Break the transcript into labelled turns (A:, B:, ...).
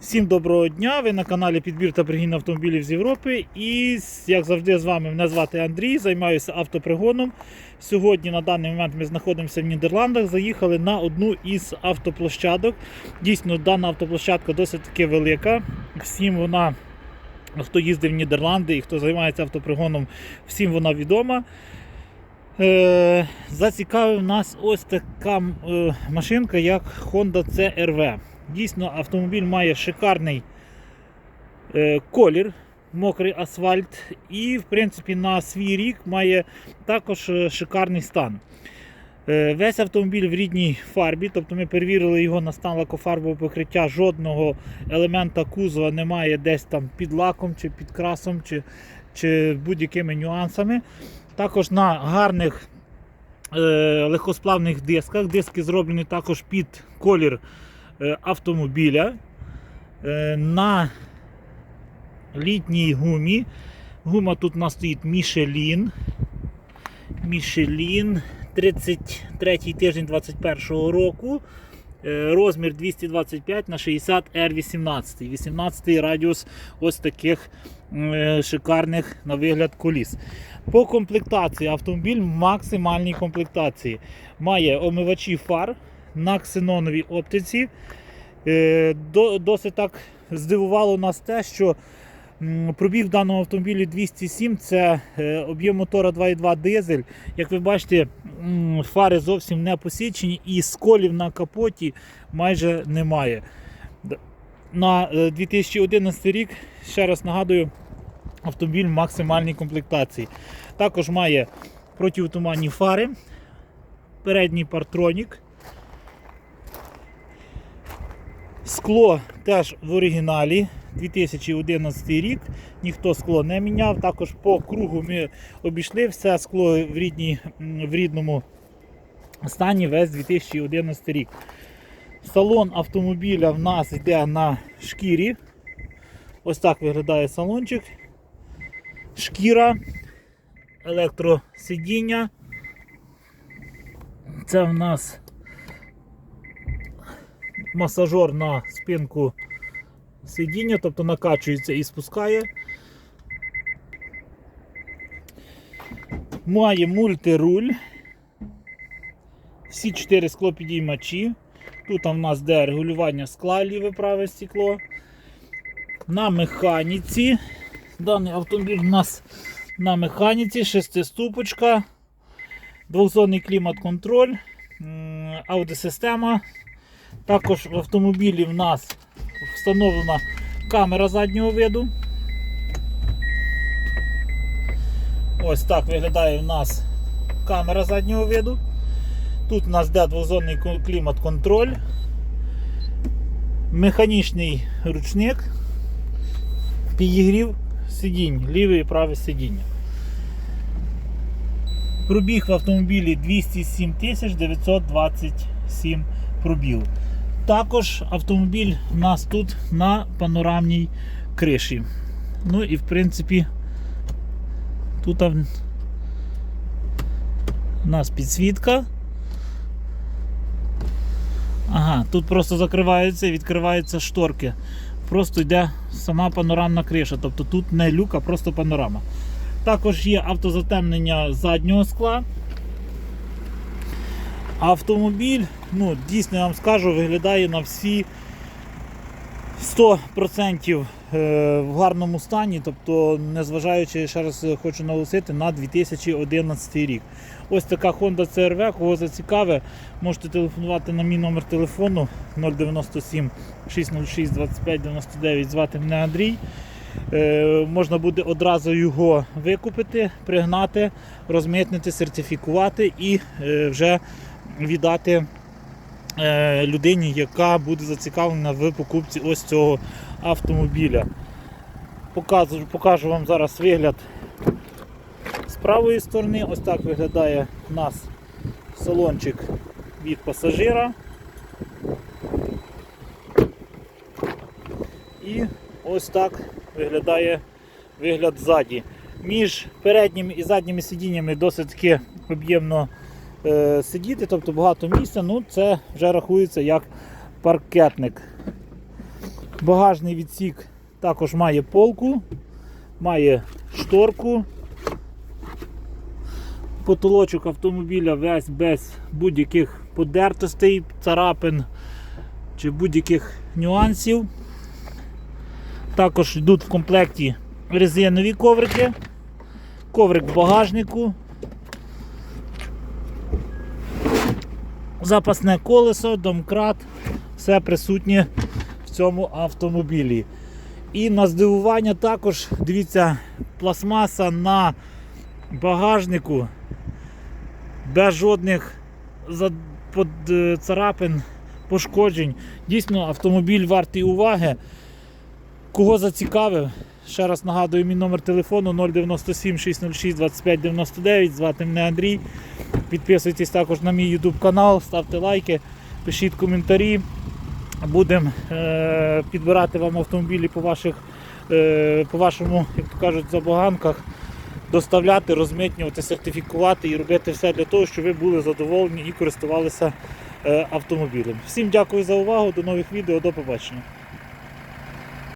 A: Всім доброго дня! Ви на каналі Підбір та пригін автомобілів з Європи. І як завжди з вами мене звати Андрій, займаюся автопригоном. Сьогодні на даний момент ми знаходимося в Нідерландах. Заїхали на одну із автоплощадок. Дійсно, дана автоплощадка досить таки велика. Всім вона, хто їздив в Нідерланди і хто займається автопригоном, всім вона відома. Е, зацікавив нас ось така е, машинка, як Honda CRV. Дійсно, автомобіль має шикарний е, колір, мокрий асфальт, і, в принципі, на свій рік має також е, шикарний стан. Е, весь автомобіль в рідній фарбі, тобто ми перевірили його на стан лакофарбового покриття, жодного елемента кузова немає десь там під лаком, чи під красом, чи, чи будь-якими нюансами. Також на гарних е, легкосплавних дисках. Диски зроблені також під колір автомобіля. Е, на літній гумі. Гума тут у нас стоїть Michelin. Michelin 33 тиждень 21 року. Е, Розмір 225 на 60 R18. 18 радіус ось таких е, шикарних на вигляд коліс. По комплектації автомобіль в максимальній комплектації. Має омивачі фар на ксеноновій оптиці. Е, Досить так здивувало нас те, що пробіг в даному автомобілі 207 це е, об'єм мотора 2.2 дизель. Як ви бачите, фари зовсім не посічені і сколів на капоті майже немає. На е, 2011 рік, ще раз нагадую, автомобіль в максимальній комплектації. Також має противотуманні фари, передній партронік. Скло теж в оригіналі 2011 рік. Ніхто скло не міняв. Також по кругу ми обійшли все скло в, рідній, м, в рідному стані весь 2011 рік. Салон автомобіля в нас йде на шкірі. Ось так виглядає салончик. Шкіра, електросидіння. Це в нас масажор на спинку сидіння, тобто накачується і спускає. Має мультируль. Всі чотири склопідіймачі. Тут у нас де регулювання скла, ліве праве стекло. На механіці. Даний автомобіль у нас на механіці, шестиступочка, двохзонний клімат-контроль, аудіосистема. Також в автомобілі в нас встановлена камера заднього виду. Ось так виглядає в нас камера заднього виду. Тут у нас йде двозонний клімат-контроль, механічний ручник, підігрів сидінь, ліве і праве сидіння. Пробіг в автомобілі 207 927 пробіг. Також автомобіль у нас тут на панорамній криші. Ну і в принципі тут в нас підсвітка. Ага, тут просто закриваються і відкриваються шторки. Просто йде сама панорамна криша. Тобто тут не люк, а просто панорама. Також є автозатемнення заднього скла. Автомобіль, ну, дійсно я вам скажу, виглядає на всі 100% е, в гарному стані, тобто, незважаючи, ще раз хочу наголосити, на 2011 рік. Ось така Honda CRV, кого зацікаве, можете телефонувати на мій номер телефону 097 606 25 99, звати мене Андрій. Е, можна буде одразу його викупити, пригнати, розмитнити, сертифікувати і е, вже віддати е, людині, яка буде зацікавлена в покупці ось цього автомобіля. Покажу, покажу вам зараз вигляд з правої сторони. Ось так виглядає у нас салончик від пасажира. І ось так виглядає вигляд ззаді. Між передніми і задніми сидіннями досить таки об'ємно е, сидіти, тобто багато місця, ну це вже рахується як паркетник. Багажний відсік також має полку, має шторку. Потолочок автомобіля весь без будь-яких подертостей, царапин чи будь-яких нюансів. Також йдуть в комплекті резинові коврики, коврик в багажнику, запасне колесо, домкрат, все присутнє в цьому автомобілі. І на здивування також, дивіться, пластмаса на багажнику без жодних е, царапин, пошкоджень. Дійсно, автомобіль вартий уваги. Кого зацікавив, ще раз нагадую, мій номер телефону 097 606 25 99. Звати мене Андрій. Підписуйтесь також на мій YouTube канал, ставте лайки, пишіть коментарі. Будемо е, підбирати вам автомобілі по, ваших, е, по вашому, як то кажуть, забаганках, доставляти, розмитнювати, сертифікувати і робити все для того, щоб ви були задоволені і користувалися е, автомобілем. Всім дякую за увагу, до нових відео, до побачення.